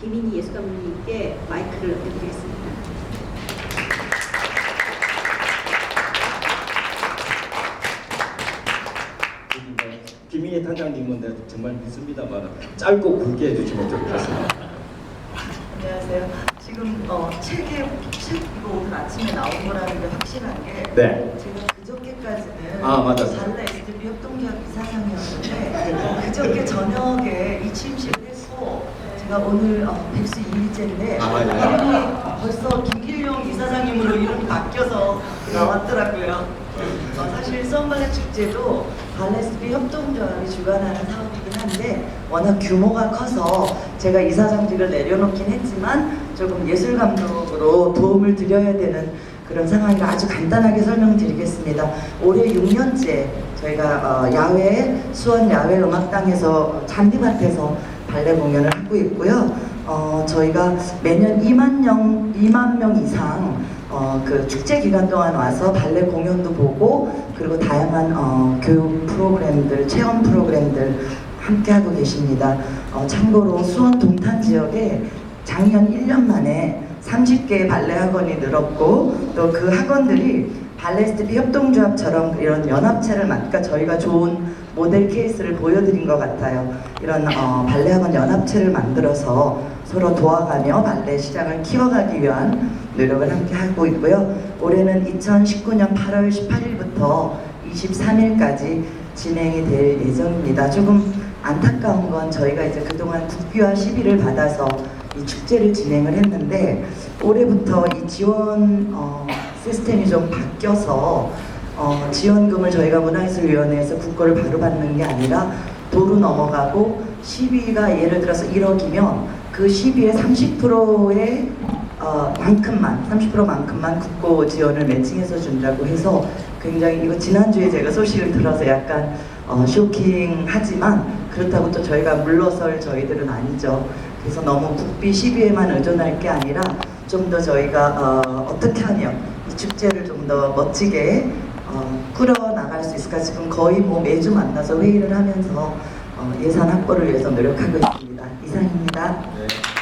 김인희 예술감독님께 마이크를 넘겨드리겠습니다. 김인희 단장님은 내가 정말 믿습니다만 짧고 굵게 해주시면 좋겠습니다. 안녕하세요. 지금 어, 책에 책 이거 오늘 아침에 나온 거라는 게 확실한 게 네. 제가 그저께까지는 아, 맞아. 잘라 SDB 협동조합 이사장이었는데 그저께 저녁에 이 취임식을 했고 제가 오늘 어, 102일째인데 아, 네. 이름이 벌써 김길용 이사장님으로 이름이 바뀌어서 나왔더라고요. 어, 사실 썸발레 축제도 발레스비 협동조합이 주관하는 사업이긴 한데 워낙 규모가 커서 제가 이사장직을 내려놓긴 했지만 조금 예술 감독으로 도움을 드려야 되는 그런 상황이라 아주 간단하게 설명드리겠습니다. 올해 6년째 저희가 어, 야외 수원 야외 음악당에서 잔디밭에서 발레 공연을 하고 있고요. 어, 저희가 매년 2만 명 2만 명 이상 어, 그 축제 기간 동안 와서 발레 공연도 보고 그리고 다양한 어, 교육 프로그램들, 체험 프로그램들 함께 하고 계십니다. 어, 참고로 수원 동탄 지역에 작년 1년 만에 30개의 발레 학원이 늘었고 또 그 학원들이 발레스티비 협동조합처럼 이런 연합체를 만드니까 저희가 좋은 모델 케이스를 보여드린 것 같아요. 이런 어, 발레 학원 연합체를 만들어서 서로 도와가며 발레 시장을 키워가기 위한 노력을 함께 하고 있고요. 올해는 2019년 8월 18일부터 23일까지 진행이 될 예정입니다. 조금 안타까운 건 저희가 이제 그동안 국비와 시비를 받아서 이 축제를 진행을 했는데 올해부터 이 지원 어, 시스템이 좀 바뀌어서 어, 지원금을 저희가 문화예술위원회에서 국고를 바로 받는 게 아니라 도로 넘어가고 시비가 예를 들어서 1억이면 그 시비의 30%의 어, 만큼만 30%만큼만 국고 지원을 매칭해서 준다고 해서 굉장히 이거 지난주에 제가 소식을 들어서 약간 어, 쇼킹하지만 그렇다고 또 저희가 물러설 저희들은 아니죠. 그래서 너무 국비 시비에만 의존할 게 아니라 좀 더 저희가 어, 어떻게 하면 이 축제를 좀 더 멋지게 어, 꾸려 나갈 수 있을까 지금 거의 뭐 매주 만나서 회의를 하면서 어, 예산 확보를 위해서 노력하고 있습니다. 이상입니다. 네.